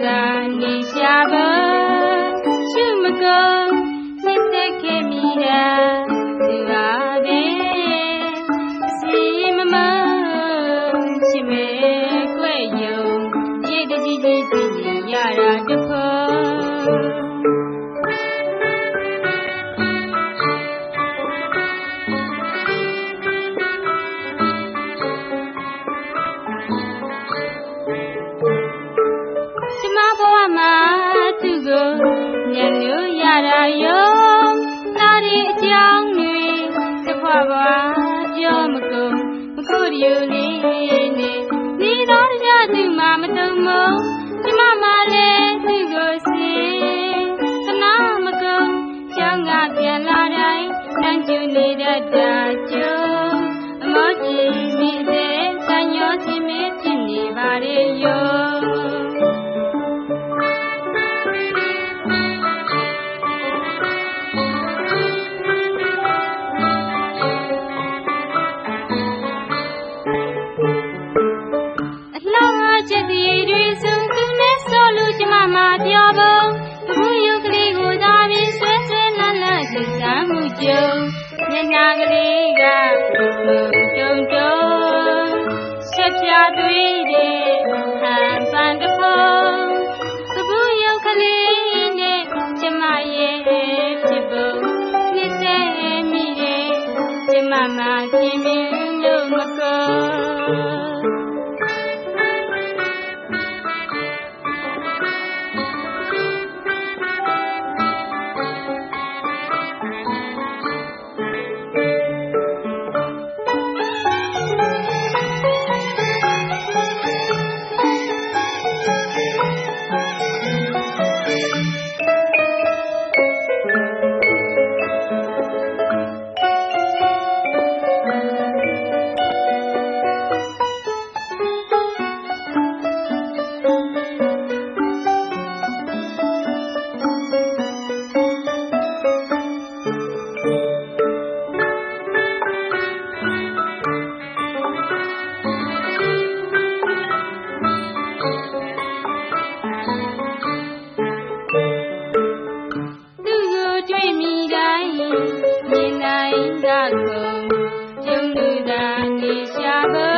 让你下班，什么歌，你在给米的，对吧？ ပြုံမျက်နှာကလေးကမှုကြုံကြုံဆက်ပြတွေ့တဲ့ဟန်ပန်တဖုံသဘူရောက်ကလေးနဲ့ကျမရဲ့ဖြစ်ပုံနှစ်ဆယ်မိရဲ့ကျမမှာပြင်းပြင်းလို့မကော 你下的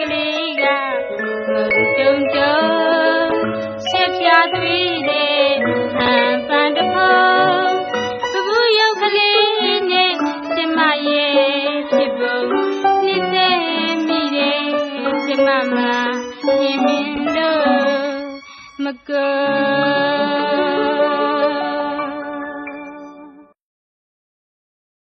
ကလေးကမုံတုံတုံ கர்மக்கா